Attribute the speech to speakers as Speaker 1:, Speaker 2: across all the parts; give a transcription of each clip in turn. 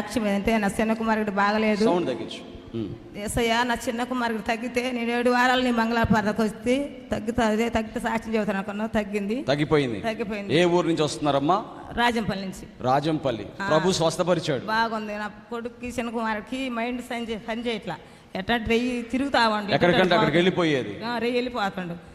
Speaker 1: సాక్ష్యం ఏంటంటే నా చిన్న కుమారుడు బాగలేదు. ఏసయ్య నా చిన్న కుమారుడు తగ్గితే నేను ఏడు వారాలు నీ మంగళవారం వస్తే తగ్గితే అదే తగ్గితే సాక్ష్యం చెబుతాను అనుకున్నా తగ్గింది.
Speaker 2: తగ్గిపోయింది.
Speaker 1: తగ్గిపోయింది.
Speaker 2: ఏ ఊరు నుంచి వస్తున్నారమ్మా?
Speaker 1: రాజంపల్లి నుంచి.
Speaker 2: రాజంపల్లి. ప్రభు స్వస్థపరిచాడు.
Speaker 1: బాగుంది. నా కొడుక్కి చిన్న కుమారుడికి మైండ్ చే- పని చేయట్లా ఎట్లా రెయ్యి తిరుగుతావండి
Speaker 2: ఎక్కడికంటే అక్కడికి వెళ్ళిపోయేది.
Speaker 1: రెయ్యి వెళ్ళిపోతాడు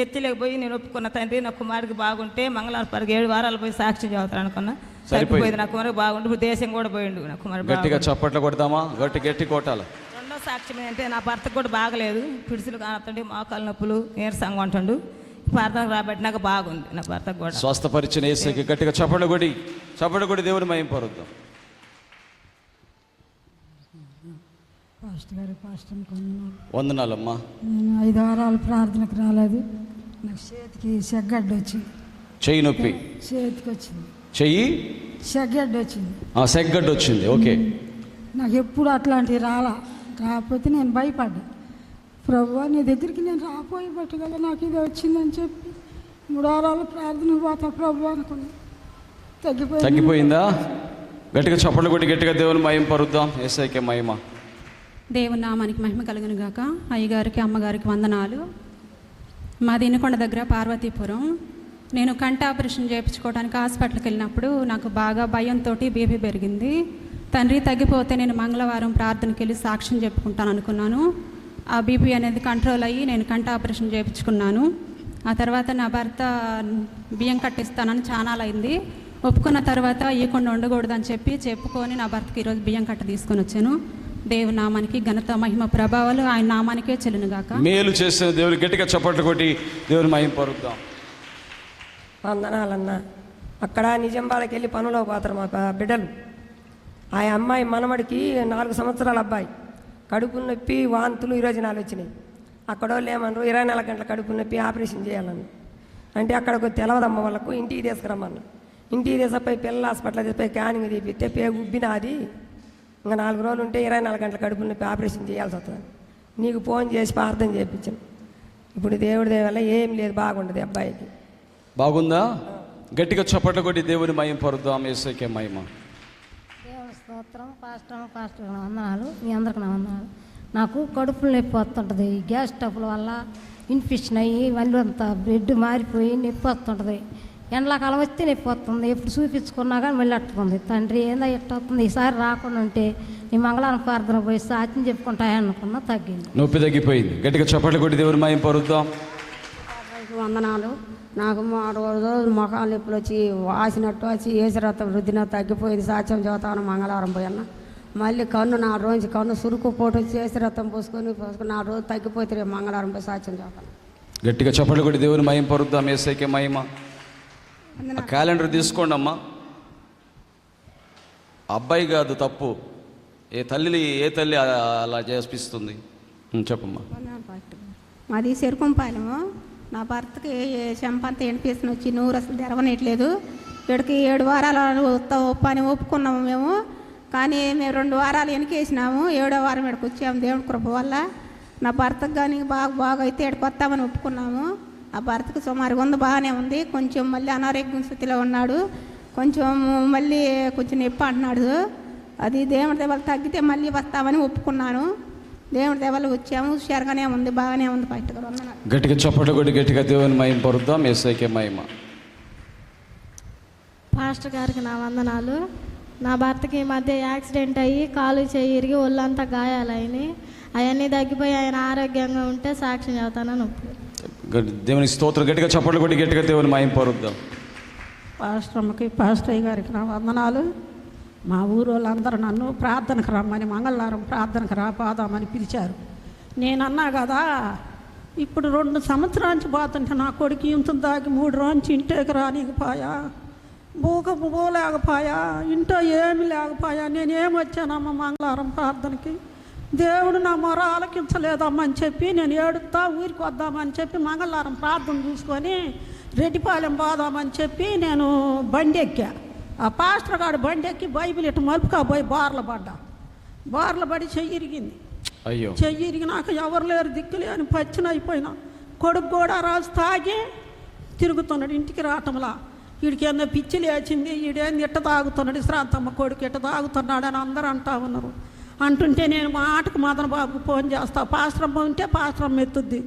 Speaker 1: చర్చిలోకి పోయి నేను ఒప్పుకున్న తండ్రి నా కుమారుడికి బాగుంటే మంగళవారం ఏడు వారాలు పోయి సాక్ష్యం చదువుతాను అనుకున్నా. తగ్గిపోయింది నా కుమారుడు బాగుంటే ఇప్పుడు దేశం కూడా పోయిండు. నా కుమారుడు
Speaker 2: గట్టిగా చప్పట్లు కొడతామా గట్టి గట్టి కొట్టాలి?
Speaker 1: రెండో సాక్ష్యం ఏంటంటే నా భర్తకు కూడా బాగలేదు. పిడుసులు కానొస్తుండే మోకాలు నొప్పులు నీరసంగా ఉంటుండు. ప్రార్థనకు రాబట్టి నాకు బాగుంది నా భర్తకు కూడా.
Speaker 2: స్వస్థపరిచిన ఏసైకి గట్టిగా చప్పట్లు కొడి చప్పట్లు కొడి దేవుని మయం పరుద్దాం.
Speaker 3: పాస్టర్ గారు పాస్టర్ కొన్నాను
Speaker 2: వందనాలమ్మా.
Speaker 3: నేను ఐదు వారాలు ప్రార్థనకు రాలేదు. నాకు చేతికి సెగ్గడ్డ వచ్చింది
Speaker 2: చెయ్యి నొప్పి.
Speaker 3: చేతికి వచ్చింది
Speaker 2: చెయ్యి?
Speaker 3: సెగ్గడ్డ వచ్చింది
Speaker 2: ఆ, సెగ్గడ్డ వచ్చింది ఓకే.
Speaker 3: నాకు ఎప్పుడు అట్లాంటివి రాలా. రాకపోతే నేను భయపడ్డా. ప్రభు నీ దగ్గరికి నేను రాపోయి పట్టుగల నాకు ఇది వచ్చిందని చెప్పి మూడు వారాలు ప్రార్థన పోతా ప్రభు అనుకున్నా. తగ్గిపోయింది?
Speaker 2: తగ్గిపోయిందా? గట్టిగా చప్పట్లు కొట్టి గట్టిగా దేవుని మయం పరుద్దాం. ఏసైకే మహిమ.
Speaker 4: దేవుని నామానికి మహిమ కలుగును గాక. అయ్యగారికి అమ్మగారికి వందనాలు. మా దినకొండ దగ్గర? పార్వతీపురం. నేను కంటి ఆపరేషన్ చేయించుకోవడానికి హాస్పిటల్కి వెళ్ళినప్పుడు నాకు బాగా భయంతో బీపీ పెరిగింది. తండ్రి తగ్గిపోతే నేను మంగళవారం ప్రార్థనకి వెళ్ళి సాక్ష్యం చెప్పుకుంటాను అనుకున్నాను. ఆ బీపీ అనేది కంట్రోల్ అయ్యి నేను కంటి ఆపరేషన్ చేయించుకున్నాను. ఆ తర్వాత నా భర్త బియ్యం కట్టిస్తానని చాలా అయింది ఒప్పుకున్న తర్వాత ఇవ్వకుండా ఉండకూడదని చెప్పి చెప్పుకొని నా భర్తకి ఈరోజు బియ్యం కట్ట తీసుకొని వచ్చాను. దేవుని నామానికి ఘనత మహిమ ప్రభావాలు ఆయన నామానికే చెల్లునుగాక.
Speaker 2: మేలు చేసిన దేవుని గట్టిగా చప్పట్లు కొట్టి దేవుని మహిమ పరుద్దాం.
Speaker 5: వందనాలన్న అక్కడ నిజంబాలకి వెళ్ళి పనులో పోతారు మాకు ఆ బిడ్డలు. ఆ అమ్మాయి మనమడికి నాలుగు సంవత్సరాల అబ్బాయి. కడుపు నొప్పి వాంతులు ఈరోజు నాలుగు వచ్చినాయి. అక్కడో లేమన్నారు ఇరవై నాలుగు గంటల కడుపు నొప్పి ఆపరేషన్ చేయాలన్నా అంటే అక్కడికి తెలవదమ్మ వాళ్ళకు ఇంటికి తీసుకురమ్మన్న ఇంటికి తీసుకుపోయి పిల్లల హాస్పిటల్ తీసుకుపోయి క్యానింగ్ తీపిస్తే పే ఉబ్బినాది ఇంకా నాలుగు రోజులు ఉంటే ఇరవై నాలుగు గంటల కడుపు నొప్పి ఆపరేషన్ చేయాల్సి వస్తుంది. నీకు ఫోన్ చేసి ప్రార్థన చేయించాను ఇప్పుడు దేవుడి దయ వల్ల ఏం లేదు బాగుండదు అబ్బాయికి.
Speaker 2: బాగుందా? గట్టిగా చప్పట్లు కొట్టి దేవుని మయం పరుద్దాం ఏసైకే మహిమ.
Speaker 6: దేవుని స్తోత్రం పాస్టర్ పాస్టర్ వందనాలు మీ అందరికి నా వందనాలు. నాకు కడుపులో నొప్పి వస్తుంటుంది ఈ గ్యాస్ స్టవ్ల వల్ల ఇన్ఫెక్షన్ అయ్యి మళ్ళీ అంత బ్రెడ్ మారిపోయి నొప్పి వస్తుంటుంది. ఎండాకాలం వస్తే నొప్పి వస్తుంది ఎప్పుడు చూపించుకున్నా కానీ మళ్ళీ అట్టుకుంది. తండ్రి ఏందో ఇట్ట వస్తుంది ఈసారి రాకుండా ఉంటే నీ మంగళవారం ప్రార్థన పోయి సాధ్యం చెప్పుకుంటాయనుకున్నా తగ్గింది.
Speaker 2: నొప్పి తగ్గిపోయింది. గట్టిగా చప్పట్లు కొట్టి దేవుని మయం పరుద్దాం.
Speaker 7: వందనాలు. నాకు మూడు రోజులు మొఖాలు నొప్పులు వచ్చి వాసినట్టు వచ్చి ఏసురథం రుద్దిన తగ్గిపోయింది. సాక్ష్యం చదువుతాను మంగళవారం పోయన్న మళ్ళీ కన్ను నా రోజు కన్ను సురుకు పోటు వచ్చి ఏసురథం పూసుకొని పూసుకొని నా రోజు తగ్గిపోతే రేపు మంగళవారం పోయి సాక్ష్యం చదువుతాను.
Speaker 2: గట్టిగా చప్పట్లు కొట్టి దేవుని మయం పరుద్దాం ఏసైకే మహిమ. క్యాలెండర్ తీసుకోండి అమ్మా. అబ్బాయి కాదు తప్పు. ఏ తల్లి ఏ తల్లి అలా- చేపిస్తుంది? చెప్పమ్మా.
Speaker 8: మాది చెరుకుంపాలెము. నా భర్తకి చెంపంత ఎండిపేసిన వచ్చి నూరు అసలు తెరవనట్లేదు వీడికి ఏడు వారాలు ఉత్త- పని ఒప్పుకున్నాము మేము. కానీ మేము రెండు వారాలు వెనకేసినాము. ఏడో వారం ఇక్కడికి వచ్చాము దేవుడి కృప వల్ల. నా భర్తకు కానీ బాగా బాగా అయితే ఇక్కడికి వస్తామని ఒప్పుకున్నాము. ఆ భర్తకు సుమారుగా ఉంది బాగానే ఉంది. కొంచెం మళ్ళీ అనారోగ్యం స్థితిలో ఉన్నాడు. కొంచెం మళ్ళీ కొంచెం నొప్పి అంటున్నాడు. అది దేవుడి దేవాలు తగ్గితే మళ్ళీ వస్తామని ఒప్పుకున్నాను. దేవుడి దేవాలు వచ్చాము. హుషారుగానే ఉంది. బాగానే ఉంది ఫస్ట్ గారు
Speaker 2: గట్టిగా చప్పట్లు కొట్టి గట్టిగా దేవుని మయం పరుద్దాం. ఏసైకే మహిమ.
Speaker 9: పాస్టర్ గారికి నా వందనాలు. నా భర్తకి ఈ మధ్య యాక్సిడెంట్ అయ్యి కాలు చేయి ఇరిగి ఒళ్ళంతా గాయాలైనాయి అవన్నీ తగ్గిపోయి ఆయన ఆరోగ్యంగా ఉంటే సాక్ష్యం చెబుతానని ఒప్పు
Speaker 2: గట్టి- దేవునికి స్తోత్రం. గట్టిగా చప్పట్లు కొట్టి గట్టిగా దేవుని మయం పరుద్దాం.
Speaker 3: పాస్టర్ అమ్మకి పాస్టర్ అయ్య గారికి నా వందనాలు. మా ఊరు వాళ్ళందరూ నన్ను ప్రార్థనకు రమ్మని మంగళవారం ప్రార్థనకు రాపోదామని పిలిచారు. నేనన్నా కదా ఇప్పుడు రెండు సంవత్సరానికి నుంచి పోతుంటే నా కొడుకు ఇంత దాకి మూడు రోజు ఇంటికి రానికపోయా. ముగో లేకపోయా ఇంట్లో ఏమి లేకపోయా. నేనేమి వచ్చానమ్మ మంగళవారం ప్రార్థనకి? దేవుడు నా మొర ఆలకించలేదమ్మా అని చెప్పి నేను ఏడుతా ఊరికి వద్దామని చెప్పి మంగళవారం ప్రార్థన చూసుకొని రెడ్డిపాలెం పోదామని చెప్పి నేను బండి ఎక్కా. ఆ పాస్టర్ గారు బండి ఎక్కి బైబిల్ ఇటు మలుపుకా పోయి బార్ల పడ్డా. బార్ల పడి చెయ్యి ఇరిగింది.
Speaker 2: అయ్యో.
Speaker 3: చెయ్యి ఇరిగినాక ఎవరు లేరు దిక్కులే అని పచ్చిన అయిపోయినా. కొడుకు కూడా రాజు తాగి తిరుగుతున్నాడు ఇంటికి రావటంలా. వీడికి ఏదో పిచ్చి లేచింది వీడేంది ఇట్ట తాగుతున్నాడు శ్రాంతమ్మ కొడుకు ఇట్ట తాగుతున్నాడు అని అందరూ అంటా ఉన్నారు. అంటుంటే నేను మా ఆటకు మదన బాబుకు ఫోన్ చేస్తా. పాశ్రమ ఉంటే పాశ్రమం ఎత్తుద్ది.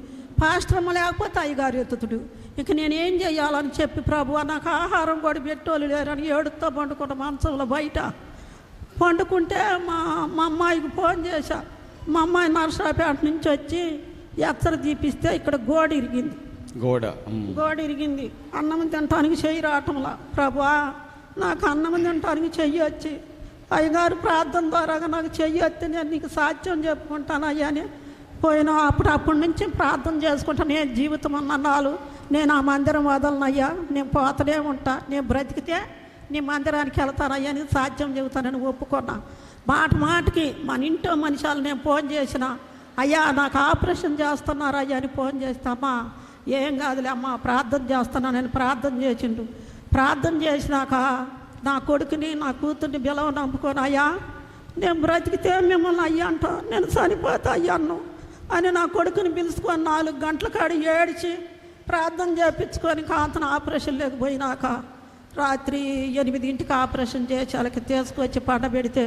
Speaker 3: పాశ్రమ లేకపోతే అయ్యగారు ఎత్తుతుడు. ఇక నేను ఏం చేయాలని చెప్పి ప్రభు నాకు ఆహారం కూడా పెట్టోళ్ళు లేరని ఏడుతో పండుకున్న మంచంలో బయట. పండుకుంటే మా మా అమ్మాయికి ఫోన్ చేశాను మా అమ్మాయి నరసరాపేట నుంచి వచ్చి ఎక్సర తీపిస్తే ఇక్కడ గోడ ఇరిగింది.
Speaker 2: గోడ.
Speaker 3: గోడ ఇరిగింది. అన్నం తినటానికి చెయ్యి రావటంలా. ప్రభా నాకు అన్నం తినటానికి చెయ్యి వచ్చి అయ్యగారు ప్రార్థన ద్వారా నాకు చెయ్యి వస్తే నేను నీకు సాధ్యం చెప్పుకుంటాను అయ్యా అని పోయిన అప్పుడు అప్పటి నుంచి ప్రార్థన చేసుకుంటాను నేను జీవితం అన్నాళ్ళు నేను ఆ మందిరం వదలనయ్యా నేను పోతనే ఉంటా. నేను బ్రతికితే నీ మందిరానికి వెళ్తానయ్యా అని సాధ్యం చెబుతానని ఒప్పుకున్నా. మాట మాటకి మన ఇంట్లో మనుషాలు నేను ఫోన్ చేసిన అయ్యా నాకు ఆపరేషన్ చేస్తున్నారు అయ్యా అని ఫోన్ చేస్తామా ఏం కాదులే అమ్మ ప్రార్థన చేస్తున్నానని ప్రార్థన చేసిండు. ప్రార్థన చేసినాక నా కొడుకుని నా కూతుర్ని బిలవ నమ్ముకొని అయ్యా. నేను బ్రతికితే మిమ్మల్ని అయ్యా అంట నేను చనిపోతా అయ్యాను అని నా కొడుకుని పిలుచుకొని నాలుగు గంటల కాడ ఏడిచి ప్రార్థన చేయించుకొని కాంతను ఆపరేషన్ లేకపోయినాక రాత్రి ఎనిమిదింటికి ఆపరేషన్ చేసి వాళ్ళకి తీసుకొచ్చి పండబెడితే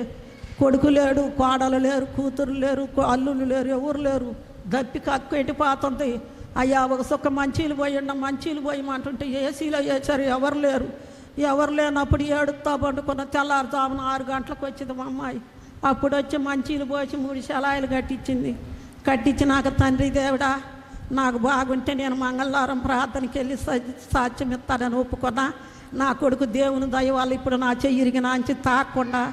Speaker 3: కొడుకు లేడు కోడలు లేరు కూతురు లేరు అల్లులు లేరు ఎవరు లేరు. దప్పి కక్కు ఎండిపోతుంది అయ్యా ఒక సుఖ మంచీలు పోయిండ మంచీలు పోయమంటుంటే ఏసీలో వేసారు ఎవరు లేరు. ఎవరు లేనప్పుడు ఏడుతా పండుకున్న తెల్లారుజామున ఆరు గంటలకు వచ్చింది మా అమ్మాయి. అప్పుడు వచ్చి మంచీలు పోసి మూడు శలాయిలు కట్టించింది. కట్టించి నాకు తండ్రి దేవుడా నాకు బాగుంటే నేను మంగళవారం ప్రార్థనకి వెళ్ళి స- సాక్ష్యం ఇస్తానని ఒప్పుకున్నా. నా కొడుకు దేవుని దయవాళ్ళు ఇప్పుడు నా చెయ్యి ఇరిగిన తాకుండా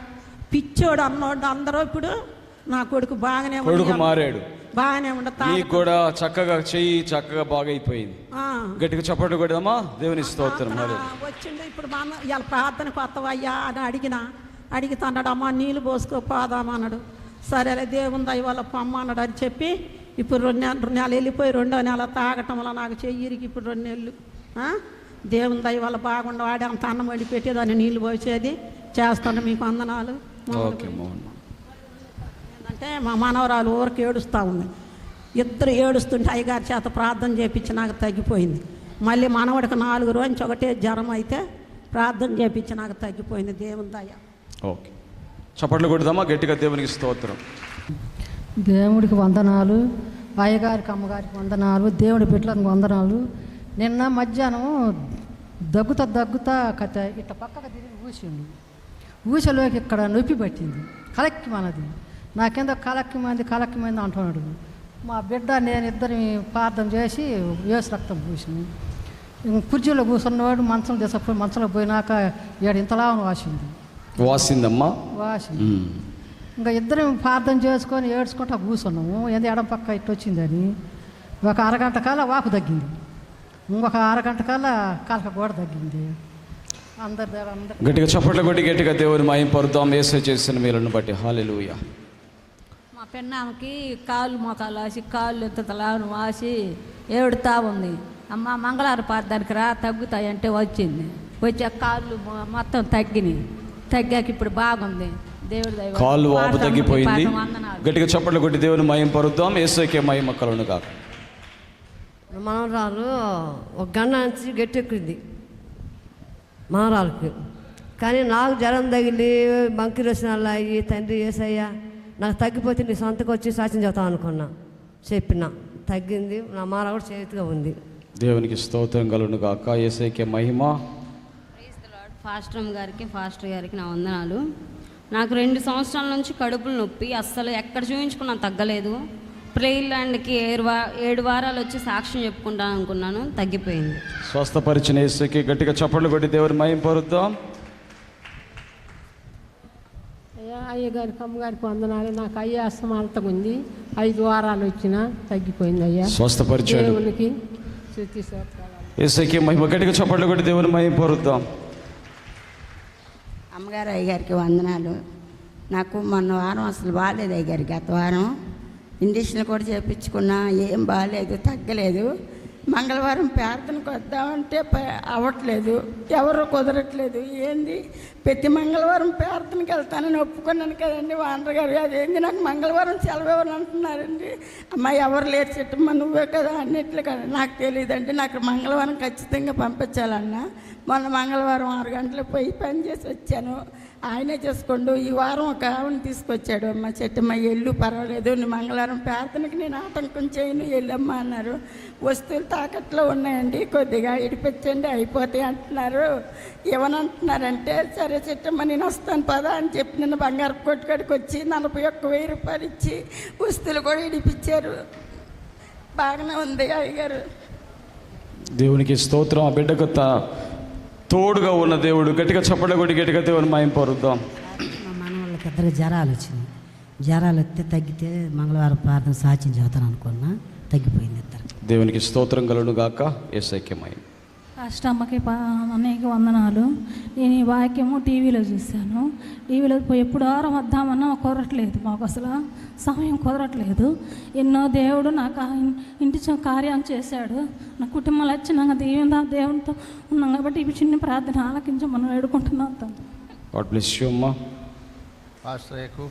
Speaker 3: పిచ్చోడు అన్నోడు అందరూ ఇప్పుడు నా కొడుకు బాగానే.
Speaker 2: కొడుకు మారాడు.
Speaker 3: బాగానే ఉండ
Speaker 2: నీకు కూడా చక్కగా చెయ్యి చక్కగా బాగైపోయింది. గట్టిగా చప్పట్లు కొడదామా దేవుని స్తోత్రం.
Speaker 3: వచ్చిండు ఇప్పుడు మా ఇవాళ ప్రార్థన కొత్తవయ్యా అని అడిగిన. అడిగితే అమ్మ నీళ్ళు పోసుకో పోదామన్నాడు సరేలే దేవుని దయ వల్ల పొమ్మన్నాడు అని చెప్పి ఇప్పుడు రెండు నెలలు రెండు నెలలు వెళ్ళిపోయి రెండో నెల తాగటం వల్ల నాకు చెయ్యి ఇరిగి ఇప్పుడు రెండు నెలలు? దేవుని దయ వల్ల బాగుండ వాడి అంత అన్నం వండి పెట్టేదాన్ని నీళ్ళు పోసేది. చేస్తాను మీకు వందనాలు.
Speaker 2: ఓకే మోహన్.
Speaker 3: ఏంటంటే మా మనవరాలు ఊరికి ఏడుస్తూ ఉంది ఇద్దరు ఏడుస్తుంటే అయ్యగారి చేత ప్రార్థన చేపించి నాకు తగ్గిపోయింది. మళ్ళీ మనవడికి నాలుగు రోజు ఒకటే జ్వరం అయితే ప్రార్థన చేపించి నాకు తగ్గిపోయింది. దేవుని దయ.
Speaker 2: ఓకే. చప్పట్లు కొడదామా? గట్టిగా దేవునికి స్తోత్రం.
Speaker 10: దేవుడికి వందనాలు అయ్యగారికి అమ్మగారికి వందనాలు దేవుడి బిడ్డలకు వందనాలు. నిన్న మధ్యాహ్నం దగ్గుతా దగ్గుతా కథ ఇట్లా పక్కకు తిరిగి ఊసిండు. ఊసలోకి ఇక్కడ నొప్పి పట్టింది. కలక్కి మనది నాకేందో కలక్కి మంది కలక్కి మంది అంటున్నాడు. మా బిడ్డ నేను ఇద్దరిని ప్రార్థన చేసి వేసి రక్తం పూసింది ఇంక కుర్చీలో కూర్చున్నవాడు మంచం తీసుకుపోయి మంచంలో పోయినాక ఏడు ఇంతలా వాసింది
Speaker 2: వాసిందమ్మా?
Speaker 10: వాసింది. ఇంకా ఇద్దరం ప్రార్థన చేసుకొని ఏడ్చుకుంటా కూర్చున్నాము. ఏంది ఎడం పక్క ఇట్టు వచ్చిందని. ఒక అరగంట కాల వాపు తగ్గింది. ఇంకొక అరగంట కాల కలక కూడా తగ్గింది.
Speaker 2: గట్టిగా చప్పట్లు కొట్టి గట్టిగా దేవుని మాయం పరుద్దాం. ఏసై చేసిన మీలను బట్టి. హాలెలూయా
Speaker 11: మా పెన్నామకి కాళ్ళు మోకాలు వాసి కాళ్ళు ఎత్తుతలాను వాసి ఏడుతా ఉంది. అమ్మ మంగళవారం పాదానికి రా తగ్గుతాయి అంటే వచ్చింది. వచ్చి ఆ కాళ్ళు మొ- మొత్తం తగ్గినాయి. తగ్గాక ఇప్పుడు బాగుంది. దేవుడి.
Speaker 2: కాళ్ళు వాపు తగ్గిపోయింది. గట్టిగా చప్పట్లు కొట్టి దేవుని మాయం పరుద్దాం. ఏసైకే మాయం మక్కలను కాక
Speaker 12: మనవరాలు ఒక గంట నుంచి గట్టెక్కింది మనవరాలకి కానీ నాకు జ్వరం తగిలి బంకి రచనలు అయ్యి తండ్రి ఏసయ్యా నాకు తగ్గిపోతే నీ సొంతకు వచ్చి సాక్ష్యం చెప్తాం అనుకున్నా. చెప్పిన. తగ్గింది. నా మార కూడా చేతిగా ఉంది.
Speaker 2: దేవునికి స్తోత్రం కలను కాక ఏసైకే మహిమ.
Speaker 13: ఫాస్టర్ గారికి ఫాస్టర్ గారికి నా వందనాలు. నాకు రెండు సంవత్సరాల నుంచి కడుపులు నొప్పి. అస్సలు ఎక్కడ చూపించుకున్నా తగ్గలేదు. ప్రేయర్ ల్యాండ్కి ఏడు వా ఏడు వారాలు వచ్చి సాక్ష్యం చెప్పుకుంటాను అనుకున్నాను తగ్గిపోయింది.
Speaker 2: స్వస్థపరిచిన ఏసైకి గట్టిగా చప్పట్లు కొట్టి దేవుని మాయం పరుద్దాం.
Speaker 14: అయ్యా అయ్యగారికి అమ్మగారికి వందనాలు. నాకు అయ్యా అస్తమాలతగా ఉంది. ఐదు వారాలు వచ్చినా తగ్గిపోయింది అయ్యా.
Speaker 2: స్వస్థపరిచాడు.
Speaker 14: దేవునికి శృతి స్తోత్రాలు.
Speaker 2: ఏసైకే మహిమ గట్టిగా చప్పట్లు కొట్టి దేవుని మాయం పరుద్దాం.
Speaker 15: అమ్మగారు అయ్యగారికి వందనాలు. నాకు మొన్న వారం అసలు బాగాలేదు అయ్యగారు గత వారం. ఇంజక్షన్లు కూడా చేయించుకున్నా ఏం బాగాలేదు తగ్గలేదు. మంగళవారం ప్రార్థనకు వద్దామంటే ప- అవ్వట్లేదు. ఎవరు కుదరట్లేదు. ఏంది? ప్రతి మంగళవారం ప్రార్థనకి వెళ్తానని ఒప్పుకున్నాను కదండి వానర్ గారు. అదేంది నాకు మంగళవారం సెలవు ఎవరు అంటున్నారండి. అమ్మ ఎవరు లేరు చెట్టమ్మ నువ్వే కదా అన్నిట్లు కదా. నాకు తెలియదండి నాకు మంగళవారం ఖచ్చితంగా పంపించాలన్నా. మొన్న మంగళవారం ఆరు గంటలకు పోయి పని చేసి వచ్చాను. ఆయనే చేసుకోండు. ఈ వారం ఒక ఆవిడని తీసుకొచ్చాడు. అమ్మ చెట్టమ్మ ఎల్లు పర్వాలేదు. మంగళవారం ప్రార్థనకి నేను ఆటంకం చేయను. ఎల్లమ్మ అన్నారు. వస్తువులు తాకట్లో ఉన్నాయండి. కొద్దిగా ఇడిపించండి అయిపోతాయి అంటున్నారు. ఏమనంటున్నారంటే సరే చెట్టమ్మ నేను వస్తాను పదా అని చెప్పి నిన్న బంగారు కొట్టుకడికి వచ్చి నలభై ఒక్క వెయ్యి రూపాయలు ఇచ్చి వస్తువులు కూడా ఇడిపించారు. బాగానే ఉంది అయ్యగారు.
Speaker 2: దేవునికి స్తోత్రం. ఆ బిడ్డకు కొత్త తోడుగా ఉన్న దేవుడు గట్టిగా చప్పట కొట్టి గట్టిగా దేవుని మాయం పరుద్దాం.
Speaker 7: మా మనవాళ్ళకి ఇద్దరు జ్వరాలు వచ్చినాయి. జ్వరాలు వస్తే తగ్గితే మంగళవారం ప్రార్థన సాక్ష్యం చదువుతాను అనుకున్నా తగ్గిపోయింది ఇద్దరు.
Speaker 2: దేవునికి స్తోత్రం కలును గాక ఏసైక్యమై
Speaker 16: ఫస్ట్ అమ్మకి పా అన్నయ్యకి వందనాలు. నేను ఈ వాక్యము టీవీలో చూశాను. టీవీలో పోయి ఎప్పుడు ఆరం వద్దామన్నా కుదరట్లేదు మాకు అసలు. సమయం కుదరట్లేదు. ఎన్నో దేవుడు నాకు ఇంటి కార్యం చేశాడు. నా కుటుంబాలు వచ్చినాక దేవుని దేవునితో ఉన్నాం కాబట్టి ఇవి చిన్న ప్రార్థన ఆలకించమని వేడుకుంటున్నాను తండ్రి
Speaker 2: గాడ్ బ్లెస్ యూ అమ్మా.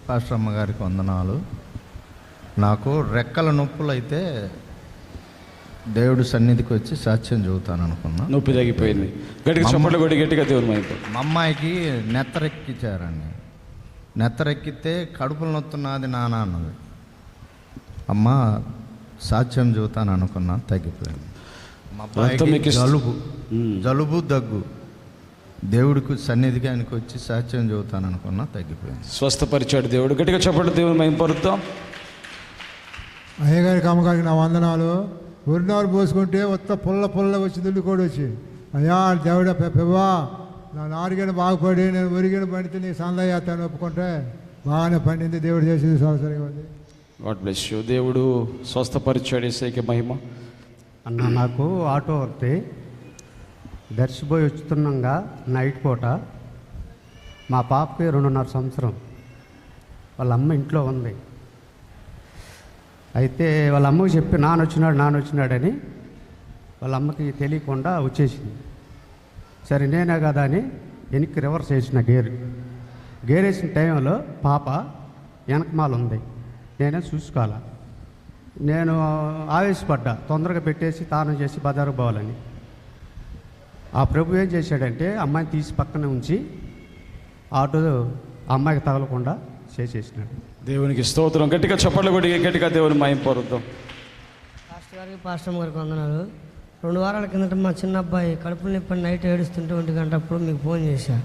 Speaker 17: పాస్టర్ అమ్మగారికి వందనాలు. నాకు రెక్కల నొప్పులు అయితే దేవుడి సన్నిధికి వచ్చి సాక్ష్యం చెబుతాను అనుకున్నా
Speaker 2: నొప్పి తగ్గిపోయింది. గట్టిగా చప్పట్లు కొట్టి గట్టిగా దేవుని
Speaker 17: మా అమ్మాయికి నెత్తరెక్కించారండి నెత్తరెక్కితే కడుపులు నొత్తున్నది నాన్న అన్నది. అమ్మ సాక్ష్యం చెబుతాను అనుకున్నా తగ్గిపోయింది మా అబ్బాయికి జలుబు. జలుబు దగ్గు. దేవుడికి సన్నిధికి ఆయనకి వచ్చి సాక్ష్యం చెబుతాను అనుకున్నా తగ్గిపోయింది.
Speaker 2: స్వస్థపరిచాడు దేవుడు. గట్టిగా చప్పట్లు దేవుని మాయం పరుద్దాం.
Speaker 18: అయ్యగారికి అమ్మగారికి నా వందనాలు. ఉరినాలు పోసుకుంటే ఉత్త పుల్ల పుల్ల వచ్చి దుల్లు కూడా వచ్చి అయ్యా దేవుడ పెవ్వా నా నారుగిన బాగుపడి నేను ఉరిగిన పండితే నీ సందయ్యాతాను ఒప్పుకుంటే బాగానే పండింది దేవుడు చేసేది సంవత్సరంగా ఉంది.
Speaker 2: గాడ్ బ్లెస్ యూ దేవుడు స్వస్థపరిచాడు ఏసైక్య మహిమ.
Speaker 19: అన్న నాకు ఆటో వస్తే దర్శిపోయి వచ్చుతున్నాగా నైట్ పూట మా పాపకి రెండున్నర సంవత్సరం. వాళ్ళ అమ్మ ఇంట్లో ఉంది. అయితే వాళ్ళ అమ్మకి చెప్పి నాన్న వచ్చినాడు నాన్న వచ్చినాడని వాళ్ళ అమ్మకి తెలియకుండా వచ్చేసింది. సరే నేనే కదా అని వెనక్కి రివర్స్ వేసిన గేర్. గేర్ వేసిన టైంలో పాప వెనకమాల ఉంది. నేనే చూసుకోవాలా? నేను ఆవేశపడ్డా తొందరగా పెట్టేసి తానం చేసి బజారు పోవాలని. ఆ ప్రభు ఏం చేశాడంటే అమ్మాయిని తీసి పక్కన ఉంచి ఆటో అమ్మాయికి తగలకుండా చేసేసినాడు
Speaker 2: దేవునికి స్తోత్రం. గట్టిగా చప్పట్లు కొట్టి గట్టిగా దేవుని మాయం పరుద్దాం.
Speaker 20: పాస్టర్ గారికి పాస్టర్ గారికి వందనాలు. రెండు వారాల కిందట మా చిన్న అబ్బాయి కడుపులో నొప్పి నైట్ ఏడుస్తుంటే ఒంటి గంట అప్పుడు మీకు ఫోన్ చేశా.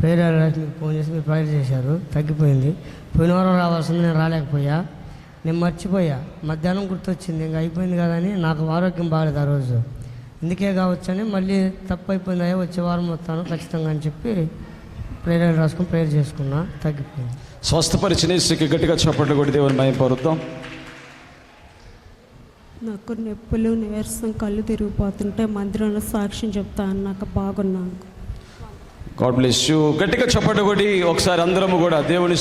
Speaker 20: ప్రేయర్ మీకు ఫోన్ చేసి మీరు ప్రేయర్ చేశారు. తగ్గిపోయింది. పోయిన వారం రావాల్సింది నేను రాలేకపోయా. నేను మర్చిపోయా. మధ్యాహ్నం గుర్తొచ్చింది. ఇంకా అయిపోయింది కదా అని నాకు ఆరోగ్యం బాగలేదు ఆ రోజు. ఇందుకే కావచ్చని మళ్ళీ తప్పు అయిపోయింది అయ్యా వచ్చే వారం వస్తాను ఖచ్చితంగా అని చెప్పి ప్రేయర్ రాసుకుని ప్రేయర్ చేసుకున్నా. తగ్గిపోయింది.
Speaker 2: స్వస్థపరిచిన యేసుకి గట్టిగా చప్పట్లు కొట్టి దేవుని మాయం పరుద్దాం.
Speaker 21: నాకు నొప్పులు నీరసం కళ్ళు తిరిగిపోతుంటే మందిరంలో సాక్ష్యం చెప్తా అన్నాక బాగున్నాను.
Speaker 2: God bless you. గట్టిగా చప్పట్లు కొట్టి ఒకసారి అందరము కూడా దేవుని